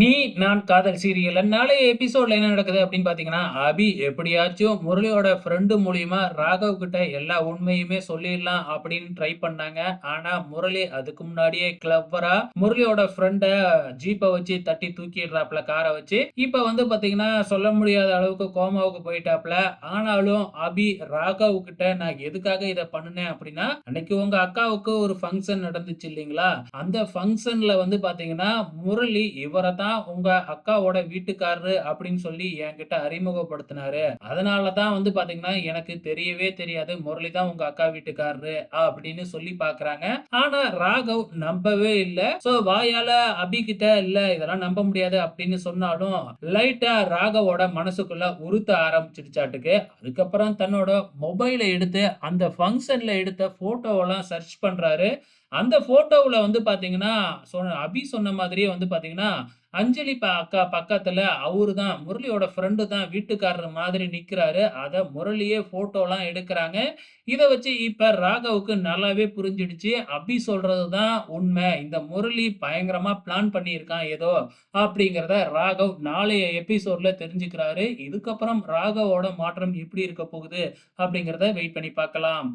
நீ நான் காதல் சீரியல். நாளைய எபிசோட்ல என்ன நடக்குது அப்படின்னு பாத்தீங்கன்னா அபி எப்படியாச்சும் முரளியோட ஃப்ரெண்டு மூலியமா ராகவ் கிட்ட எல்லா உண்மையுமே சொல்லிடலாம் அப்படின்னு ட்ரை பண்ணாங்க. ஆனா முரளி அதுக்கு முன்னாடியே கிளவரா முரளியோட ஃப்ரெண்ட ஜீப்பை வச்சு தட்டி தூக்கிடுறாப்ல காரை வச்சு. இப்ப வந்து பாத்தீங்கன்னா சொல்ல முடியாத அளவுக்கு கோமாவுக்கு போயிட்டாப்ல ஆனாலும் அபி ராகவ் கிட்ட நான் எதுக்காக இதை பண்ணுனேன் அப்படின்னா அன்னைக்கு உங்க அக்காவுக்கு ஒரு ஃபங்க்ஷன் நடந்துச்சு இல்லைங்களா? அந்த ஃபங்க்ஷன்ல வந்து பாத்தீங்கன்னா முரளி இவரை தான் உங்க அக்காவோட வீட்டுக்காரரு அப்படின்னு சொல்லி என்கிட்ட அறிமுகப்படுத்தினாரு. அதனாலதான் வந்து பாத்தீங்கன்னா எனக்கு தெரியவே தெரியாது. முரளி தான் உங்க அக்கா வீட்டுக்காரரு அப்படின்னு சொல்லி பாக்குறாங்க. ஆனா ராகவ் நம்பவே இல்ல. சோ வாயால அபி கிட்ட இல்ல இதெல்லாம் நம்ப முடியாது அப்படின்னு சொன்னாலும் லைட்டா ராகவோட மனசுக்குள்ள உறுத்த ஆரம்பிச்சிடுச்சாட்டுக்கு. அதுக்கப்புறம் தன்னோட மொபைலை எடுத்து அந்த ஃபங்க்ஷன்ல எடுத்த போட்டோவெல்லாம் சர்ச் பண்றாரு. அந்த போட்டோவில் வந்து பார்த்தீங்கன்னா சொன்ன அபி சொன்ன மாதிரியே வந்து பார்த்தீங்கன்னா அஞ்சலி ப அக்கா பக்கத்துல அவரு தான் முரளியோட ஃப்ரெண்டு தான் வீட்டுக்காரர் மாதிரி நிக்கிறாரு. அதை முரளியே ஃபோட்டோலாம் எடுக்கிறாங்க இதை வச்சு இப்ப ராகவுக்கு நல்லாவே புரிஞ்சிடுச்சு. அபி சொல்றது தான் உண்மை இந்த முரளி பயங்கரமா பிளான் பண்ணியிருக்கான் ஏதோ, அப்படிங்கிறத ராகவ் நாளைய எபிசோட்ல தெரிஞ்சுக்கிறாரு. இதுக்கப்புறம் ராகவோட மாற்றம் எப்படி இருக்க போகுது? அப்படிங்கிறத வெயிட் பண்ணி பார்க்கலாம்.